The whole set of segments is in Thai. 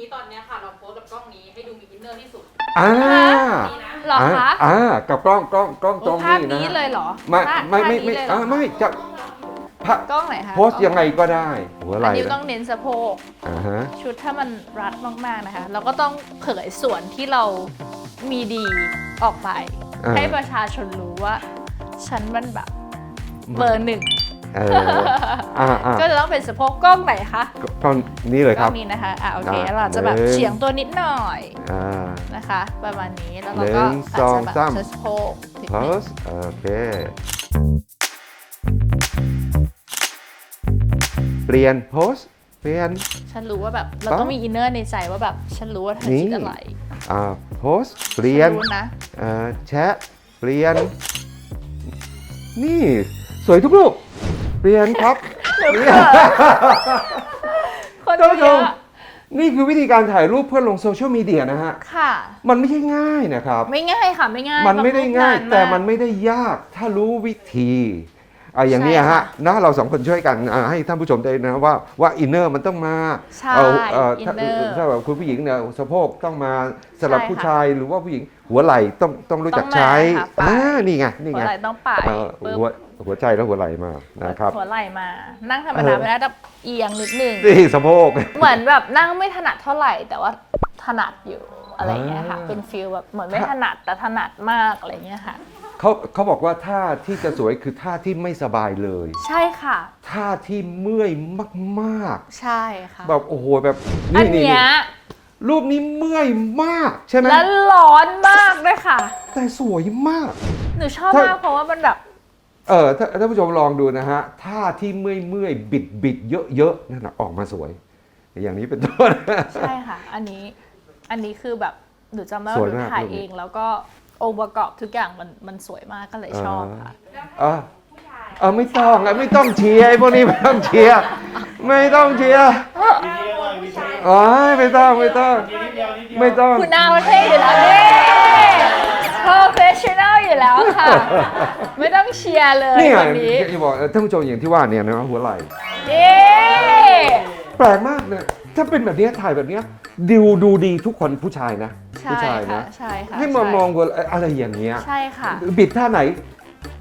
นี้ตอนเนี้ยค่ะ เราโพสกับกล้องนี้ให้ดูมีอินเนอร์ที่สุดอ่านี่นะเหรอคะ อ่ากับกล้องกล้องกล้องตรงภาพนี้นะนี้เลยเหรอไม่ภาพไม่ไม่ภาพไม่นี้เลยเหรอ่าอไม่จะพะกล้องไหนคะโพสต์ยังไงก็ได้ หัวไหอัล่นนี้นะต้องเน้นสะโพก อ่าฮะชุดถ้ามันรัดมาก ๆ นะคะ เราก็ต้องเผยส่วนที่เรามีดีออกไป อ่าให้ประชาชนรู้ว่า ฉันมันแบบเบอร์หนึ่ง เอออ่าอ่าก็จะต้องเป็นสะโพกกล้องไหนคะกล้องนี้เลยกคล้รัอบงนี้นะคะอะโอเคอะเราจะแบบหนึ่งเฉียงตัวนิดหน่อยอ่านะคะ ประมาณนี้แล้วเราก็หนึ่งอาจสอจะงแบบสามเชิดสะโพกนิดโพนึงสต์โอเคเปลี่ยนโพสต์เปลี่ยนฉันรู้ว่าแบบเราปั๊บต้องมีอินเนอร์ในใจว่าแบบฉันรู้ว่าเธอนี่คิดอะไรอ่าโพสต์เปลี่ยนฉัรู้นะอ่าแชทเปลี่ยน นี่ สวยทุกรูป เปลี่ยนครับเปลี่ยนคนท่านผู้ชเยมอะนี่คือวิธีการถ่ายรูปเพื่อลงโซเชียลมีเดียนะฮะ ค่ะ มันไม่ใช่ง่ายนะครับ ไม่ง่ายค่ะไม่ง่ายมันไม่ได้ง่ายบรูปแต่นมันไม่ได้ยากถ้ารู้วิธี อะอย่างนี้ยใช่ค่ะฮะนะเราสองคนช่วยกันอะให้ท่านผู้ชมได้นะว่าว่าอินเนอร์มันต้องมาใช่ เอาเอ่อถ้า inner ถ้าแบบคุณผู้หญิงเนี่ยสะโพกต้องมาสำหรับใช่ค่ะผู้ชายหรือว่าผู้หญิงหัวไหล่ต้องต้องรู้จักต้องมาใช้ค่ะปลายอ่านี่ไงนี่หัวไงไหล่ต้องปลายเอ่อปึ๊บหัวหัวใจแล้วหัวไหล่มานะครับ หัวไหล่มา นั่งธรรมเอดาอไม่ได้แต่เอียงนิดนึง นี่สะโพก เหมือนแบบนั่งไม่ถนัดเท่าไหร่ แต่ว่าถนัดอยู่ อะไรอย่างเงี้ยค่ะอ่าเป็นฟีลแบบเหมือนไม่ถนัดแต่ถนัดมากอะไรอย่างเงี้ยค่ะ เขาเขาบอกว่าท่าที่จะสวยคือท่าที่ไม่สบายเลย ใช่ค่ะ ท่าที่เมื่อยมากใช่ค่ะ ๆ แบบโอ้โหแบบอันี่นนี่เนี้ยรูปนี้เมื่อยมากใช่ไหมแล้วร้อนมากด้วยค่ะ แต่สวยมาก หนูชอบถ้ามมากเพราะว่ามันแบบ เออถ้าท่านผู้ชมลองดูนะฮะท่าที่เมื่อยเมื่อยบิดบิดเยอะเยอะๆนั่นนะออกมาสวย อย่างนี้เป็นต้น ใช่ค่ะ อันนี้ อันนี้คือแบบหนูจำได้สวว่ายหนูมากถ่ายรูปนี้ เอง แล้วก็องค์ประกอบทุกอย่างมันมันสวยมากก็เลยชอบค่ะ เออเออไม่ต้องอะไม่ต้องเชียร์ไอ้พวกนี้ไม่ต้องเชียร์ไม่ต้องเชียร์อ๋อไม่ต้องไม่ต้องไม่ต้อง คุณอาประเทศอยู่แล้วนี่ professional อยู่แล้วค่ะ ไม่ต้องเชียร์เลยนี่ไงคนนี้ที่บอกเออท่านผู้ชมอย่างที่ว่าเนี่ยนะหัวไหล่ นี่แปลกมากเลยถ้าเป็นแบบเนี้ยถ่ายแบบเนี้ย ดูดูดีทุกคนผู้ชายนะ ใช่ผู้ชายค่ะนะ ใช่ค่ะให้มามใช่องหัวไหล่อะไรอย่างเงี้ยใช่ค่ะบิดท่าไหน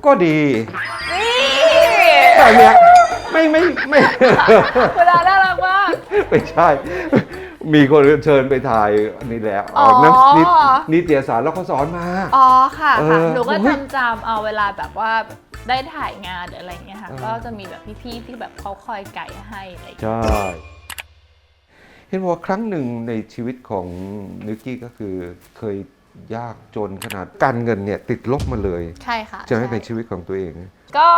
ก็ดีนี่แต่เนี้ยไม่ไม่ไม่คุณอาน่ารักมาก ไม่ใช่ มีคนเชิญไปถ่ายนี่แหละอ๋อออกนักนินิตยสารแล้วเขาสอนมา อ๋อค่ะเอค่ะอหนูก็เฮ้ยจำจำเอาเวลาแบบว่าได้ถ่ายงานหรืออะไรเงี้ยค่ะ เออ ก็จะมีแบบพี่ๆที่แบบเขาคอยไกด์ให้อะไรอย่างเงี้ย ใช่ เห็นว่าครั้งหนึ่งในชีวิตของนิกกี้ก็คือเคยยากจนขนาดการเงินเนี่ยติดลบมาเลยใช่ค่ะจะให้ช่ในชีวิตของตัวเอง ก็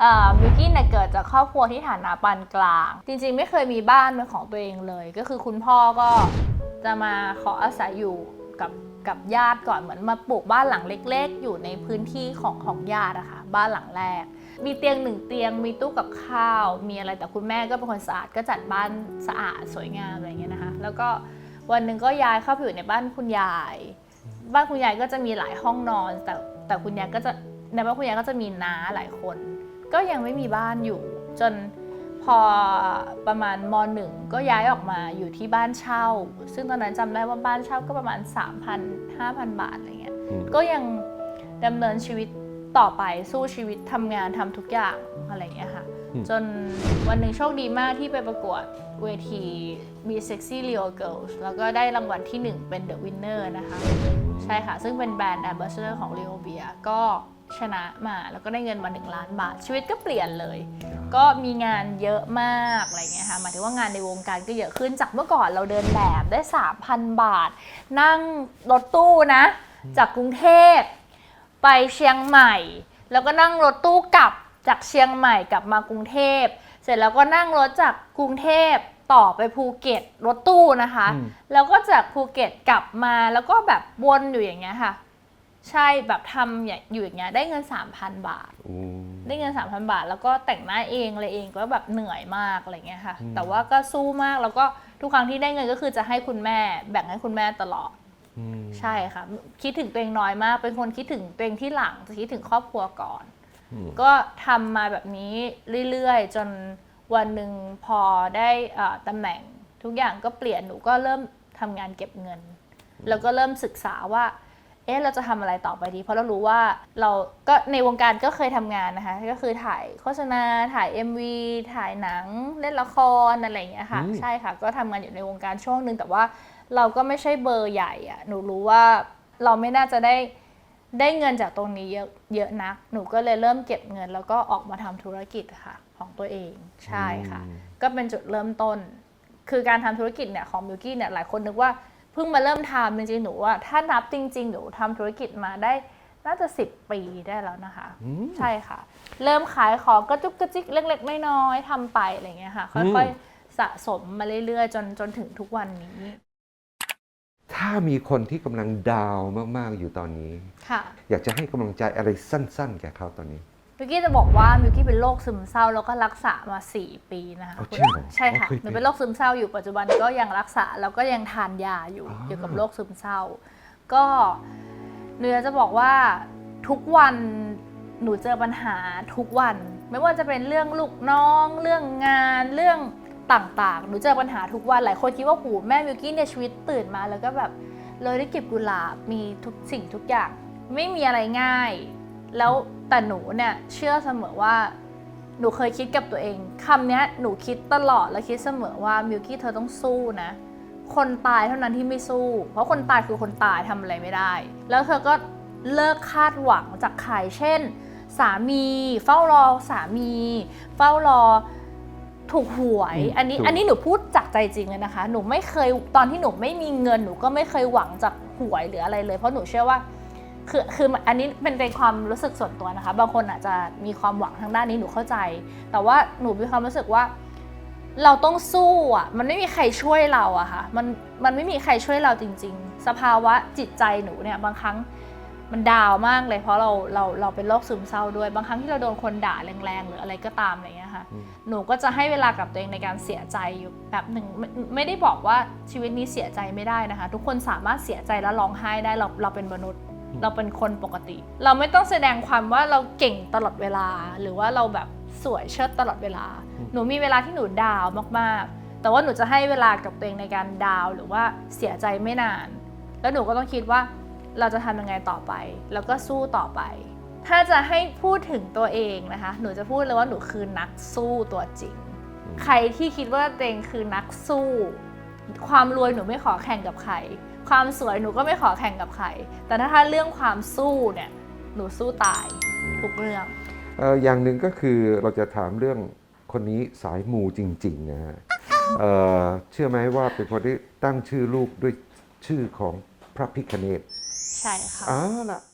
เอ่อมิวกี้เนี่ยเกิดจากครอบครัวที่ฐานะปานกลาง จริงๆ ไม่เคยมีบ้านเป็นของตัวเองเลย ก็คือคุณพ่อก็จะมาขออาศัยอยู่กับ กับญาติก่อนเหมือนมาปลูกบ้านหลังเล็ก ๆ อยู่ในพื้นที่ของของญาติอะค่ะบ้านหลังแรก มีเตียงหนึ่งเตียงมีตู้กับข้าว มีอะไรแต่คุณแม่ก็เป็นคนสะอาดก็จัดบ้านสะอาดสวยงามอะไรเงี้ยนะคะ แล้วก็วันหนึ่งก็ย้ายเข้าไปอยู่ในบ้านคุณยาย บ้านคุณยายก็จะมีหลายห้องนอน แต่แต่คุณยายก็จะในบ้านคุณยายก็จะมีน้าหลายคน ก็ยังไม่มีบ้านอยู่จน พอประมาณมหนึ่งก็ย้ายออกมาอยู่ที่บ้านเช่า ซึ่งตอนนั้นจำได้ว่าบ้านเช่าก็ประมาณ 3,000 5,000 บาทอะไรเงี้ยอืมก็ยังดำเนินชีวิตต่อไปสู้ชีวิตทำงานทำทุกอย่างอะไรเงี้ยค่ะจนวันหนึ่งโชคดีมากที่ไปประกวดเวที Be Sexy Leo Girls แล้วก็ได้รางวัลที่ 1 เป็น The Winner นะคะ ใช่ค่ะ ซึ่งเป็นแบรนด์ Ambassador ของ Leo Beer ก็ ชนะมาแล้วก็ได้เงินมา 1 ล้านบาท ชีวิตก็เปลี่ยนเลย ก็มีงานเยอะมากอะไรเงี้ยค่ะหมายถึงว่างานในวงการก็เยอะขึ้นจากเมื่อก่อนเราเดินแบบได้ 3,000 บาท นั่งรถตู้นะ จากกรุงเทพไปเชียงใหม่ แล้วก็นั่งรถตู้กลับจากเชียงใหม่กลับมากรุงเทพ เสร็จแล้วก็นั่งรถจากกรุงเทพต่อไปภูเก็ตรถตู้นะคะอืมแล้วก็จากภูเก็ตกลับมาแล้วก็แบบวนอยู่อย่างเงี้ยค่ะ ใช่แบบทำอย่างอยู่อย่างเงี้ยได้เงิน 3,000 บาท อืม ได้เงิน 3,000 บาท แล้วก็แต่งหน้าเองอะไรเองก็แบบเหนื่อยมากอะไรเงี้ยค่ะอืมแต่ว่าก็สู้มากแล้วก็ทุกครั้งที่ได้เงินก็คือจะให้คุณแม่แบ่งให้คุณแม่ตลอด อืม ใช่ค่ะ คิดถึงตัวเองน้อยมาก เป็นคนคิดถึงตัวเองที่หลังจะคิดถึงครอบครัวก่อน อืม ก็ทำมาแบบนี้เรื่อยๆ จนวันหนึ่งพอได้เอ่อตำแหน่งทุกอย่างก็เปลี่ยนหนูก็เริ่มทำงานเก็บเงิน แล้วก็เริ่มศึกษาว่า เอ๊ะเราจะทำอะไรต่อไปดี เพราะเรารู้ว่าเราก็ในวงการก็เคยทำงานนะคะ ก็คือถ่ายโฆษณาถ่าย MV ถ่ายหนังเล่นละครอะไรอย่างเงี้ยค่ะอืมใช่ค่ะ ก็ทำงานอยู่ในวงการช่วงหนึ่งแต่ว่าเราก็ไม่ใช่เบอร์ใหญ่อะหนูรู้ว่าเราไม่น่าจะได้ได้เงินจากตรงนี้เยอะเยอะนัก หนูก็เลยเริ่มเก็บเงิน แล้วก็ออกมาทำธุรกิจค่ะ ของตัวเองใช่ค่ะอืมก็เป็นจุดเริ่มต้น คือการทำธุรกิจเนี่ยของมิวกี้เนี่ยหลายคนนึกว่า เพิ่งมาเริ่มทำจริงๆหนูว่าถ้านับจริง ๆ หนูทำธุรกิจมาได้น่าจะ 10 ปีได้แล้วนะคะอืมใช่ค่ะ เริ่มขายของกระจุกกระจิกเล็กๆน้อยๆทำไปอะไรเงี้ยค่ะ ค่อยๆสะสมมาเรื่อยๆ จนจนถึงทุกวันนี้ ถ้ามีคนที่กำลังดาวน์มากๆอยู่ตอนนี้ค่ะอยากจะให้กำลังใจอะไรสั้น ๆ แก่เขาตอนนี้ มิวกี้จะบอกว่ามิวกี้เป็นโรคซึมเศร้าแล้วก็รักษามา 4 ปีนะคะเอาจริงเหรอใช่ค่ะอ๋อเคยเป็นหนูเป็นโรคซึมเศร้าอยู่ปัจจุบันก็ยังรักษาแล้วก็ยังทานยาอยู่อ๋อเกี่ยวกับโรคซึมเศร้า ก็หนูอยากจะบอกว่าทุกวันหนูเจอปัญหาทุกวัน ไม่ว่าจะเป็นเรื่องลูกน้อง เรื่องงานเรื่องต่างๆ หนูเจอปัญหาทุกวันหลายคนคิดว่าหูแม่มิวกี้เนี่ยชีวิตตื่นมาแล้วก็แบบเลยได้เก็บกุหลาบมีทุกสิ่งทุกอย่าง ไม่มีอะไรง่าย แล้วแต่หนูเนี่ยเชื่อเสมอว่าหนูเคยคิดกับตัวเองคำเนี้ยหนูคิดตลอดและคิดเสมอว่ามิวกี้เธอต้องสู้นะ คนตายเท่านั้นที่ไม่สู้ เพราะคนตายคือคนตายทำอะไรไม่ได้ แล้วเธอก็เลิกคาดหวังจากใครเช่น สามี เฝ้ารอสามี เฝ้ารอถูกหวยอืมอันนี้ถูกอันนี้หนูพูดจากใจจริงเลยนะคะ หนูไม่เคยตอนที่หนูไม่มีเงิน หนูก็ไม่เคยหวังจากหวยหรืออะไรเลย เพราะหนูเชื่อว่า คือคืออันนี้เป็นในความรู้สึกส่วนตัวนะคะ บางคนอาจจะมีความหวังทางด้านนี้หนูเข้าใจ แต่ว่าหนูมีความรู้สึกว่า เราต้องสู้อะ มันไม่มีใครช่วยเราอะค่ะ มันมันไม่มีใครช่วยเราจริง ๆ สภาวะจิตใจหนูเนี่ยบางครั้งมันดาวมากเลย เพราะเราเราเราเป็นโรคซึมเศร้าด้วย บางครั้งที่เราโดนคนด่าแรงๆ หรืออะไรก็ตามอะไรเงี้ยค่ะอืมหนูก็จะให้เวลากับตัวเองในการเสียใจอยู่แบบหนึ่งไม่ไม่ได้บอกว่าชีวิตนี้เสียใจไม่ได้นะคะ ทุกคนสามารถเสียใจแล้วร้องไห้ได้เราเราเป็นมนุษย์ เราเป็นคนปกติ เราไม่ต้องแสดงความว่าเราเก่งตลอดเวลา หรือว่าเราแบบสวยเชิดตลอดเวลา หนูมีเวลาที่หนูดาวน์มากๆ แต่ว่าหนูจะให้เวลากับตัวเองในการดาวน์หรือว่าเสียใจไม่นาน แล้วหนูก็ต้องคิดว่าเราจะทำยังไงต่อไป แล้วก็สู้ต่อไป ถ้าจะให้พูดถึงตัวเองนะคะ หนูจะพูดเลยว่าหนูคือนักสู้ตัวจริง ใครที่คิดว่าตัวเองคือนักสู้ ความรวยหนูไม่ขอแข่งกับใคร ความสวยหนูก็ไม่ขอแข่งกับใคร แต่ถ้าถ้าเรื่องความสู้เนี่ยหนูสู้ตายทุกเรื่องเอ่ออย่างหนึ่งก็คือเราจะถามเรื่องคนนี้สายมูจริงๆนะฮะเอ่อเชื่อไหมว่าเป็นคนที่ตั้งชื่อลูกด้วยชื่อของพระพิคเนตใช่ค่ะอ้าวล่ะแฟ